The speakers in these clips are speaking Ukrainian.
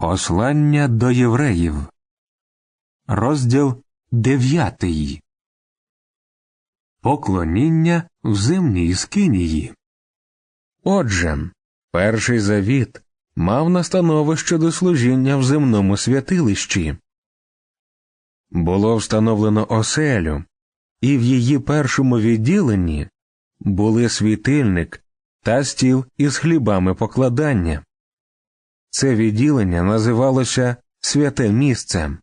Послання до євреїв. Розділ дев'ятий. Поклоніння в зимній скинії. Отже, перший завіт мав настанови щодо служіння в земному святилищі. Було встановлено оселю, і в її першому відділенні були світильник та стіл із хлібами покладання. Це відділення називалося святе місце.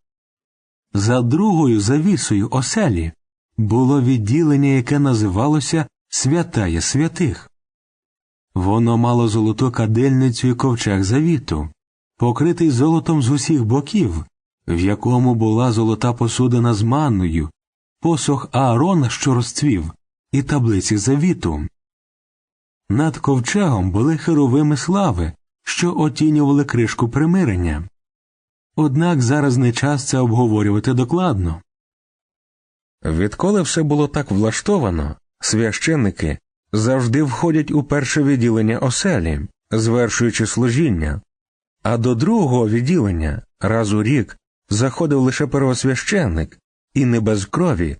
За другою завісою оселі було відділення, яке називалося Святая святих. Воно мало золоту кадильницю і ковчег завіту, покритий золотом з усіх боків, в якому була золота посудина з манною, посох Аарона, що розцвів, і таблиці завіту. Над ковчегом були херовими слави, що отінювали кришку примирення. Однак зараз не час це обговорювати докладно. Відколи все було так влаштовано, священники завжди входять у перше відділення оселі, звершуючи служіння, а до другого відділення раз у рік заходив лише первосвященник, і не без крові,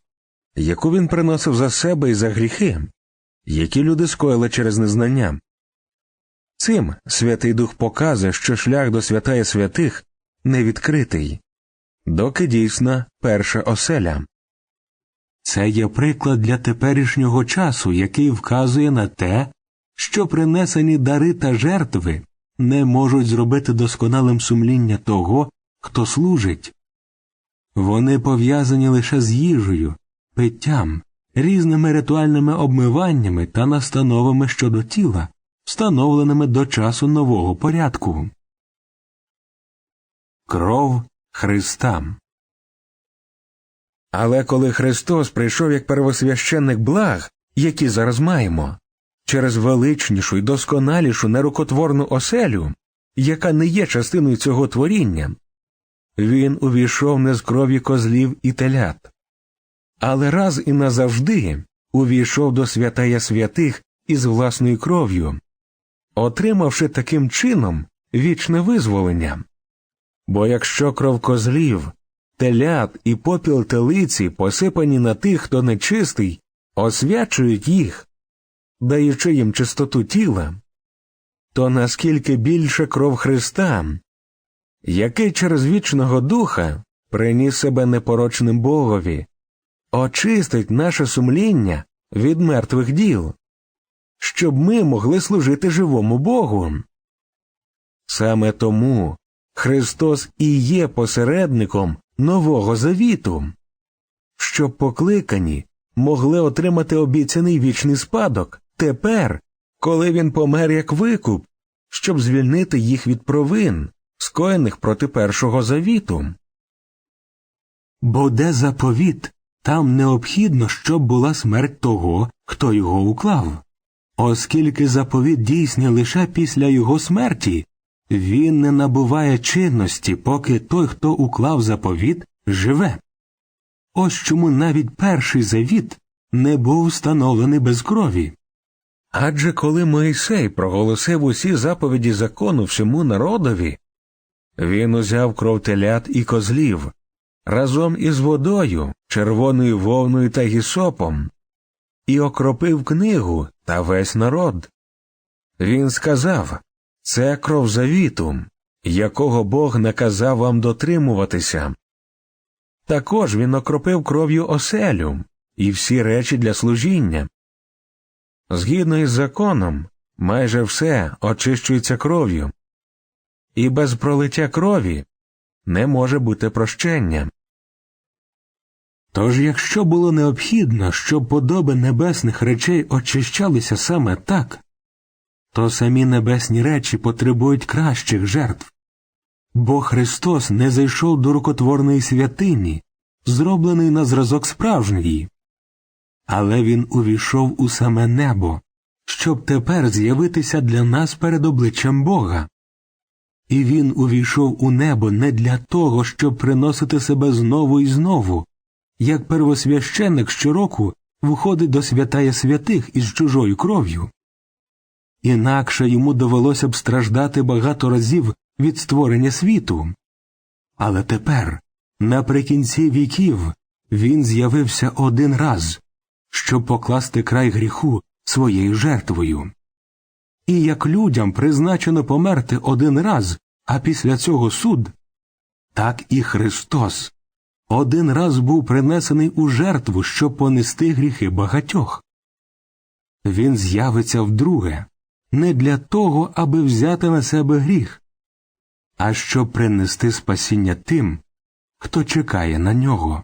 яку він приносив за себе і за гріхи, які люди скоїли через незнання. Цим Святий Дух показує, що шлях до святая святих не відкритий, доки дійсна перша оселя. Це є приклад для теперішнього часу, який вказує на те, що принесені дари та жертви не можуть зробити досконалим сумління того, хто служить. Вони пов'язані лише з їжею, питтям, різними ритуальними обмиваннями та настановами щодо тіла, встановленими до часу нового порядку. Кров Христа. Але коли Христос прийшов як первосвященник благ, які зараз маємо, через величнішу й досконалішу нерукотворну оселю, яка не є частиною цього творіння, він увійшов не з крові козлів і телят, але раз і назавжди увійшов до святая святих із власною кров'ю, отримавши таким чином вічне визволення. Бо якщо кров козлів, телят і попіл телиці посипані на тих, хто нечистий, освячують їх, даючи їм чистоту тіла, то наскільки більше кров Христа, який через вічного духа приніс себе непорочним Богові, очистить наше сумління від мертвих діл, щоб ми могли служити живому Богу. Саме тому Христос і є посередником Нового Завіту, щоб покликані могли отримати обіцяний вічний спадок тепер, коли він помер як викуп, щоб звільнити їх від провин, скоєних проти Першого Завіту. Бо де заповіт, там необхідно, щоб була смерть того, хто його уклав. Оскільки заповіт дійсний лише після його смерті, він не набуває чинності, поки той, хто уклав заповіт, живе. Ось чому навіть перший завіт не був встановлений без крові. Адже коли Моїсей проголосив усі заповіді закону всьому народові, він узяв кров телят і козлів разом із водою, червоною вовною та гісопом, і окропив книгу та весь народ. Він сказав це кров завіту, якого Бог наказав вам дотримуватися. Також він окропив кров'ю оселю і всі речі для служіння. Згідно із законом, майже все очищується кров'ю, і без пролиття крові не може бути прощення. Тож, якщо було необхідно, щоб подоби небесних речей очищалися саме так, то самі небесні речі потребують кращих жертв. Бо Христос не зайшов до рукотворної святині, зроблений на зразок справжньої, але Він увійшов у саме небо, щоб тепер з'явитися для нас перед обличчям Бога. І він увійшов у небо не для того, щоб приносити себе знову і знову, як первосвященник щороку входить до святая святих із чужою кров'ю. Інакше йому довелося б страждати багато разів від створення світу. Але тепер, наприкінці віків, він з'явився один раз, щоб покласти край гріху своєю жертвою. І як людям призначено померти один раз, а після цього суд, так і Христос один раз був принесений у жертву, щоб понести гріхи багатьох. Він з'явиться вдруге не для того, аби взяти на себе гріх, а щоб принести спасіння тим, хто чекає на нього.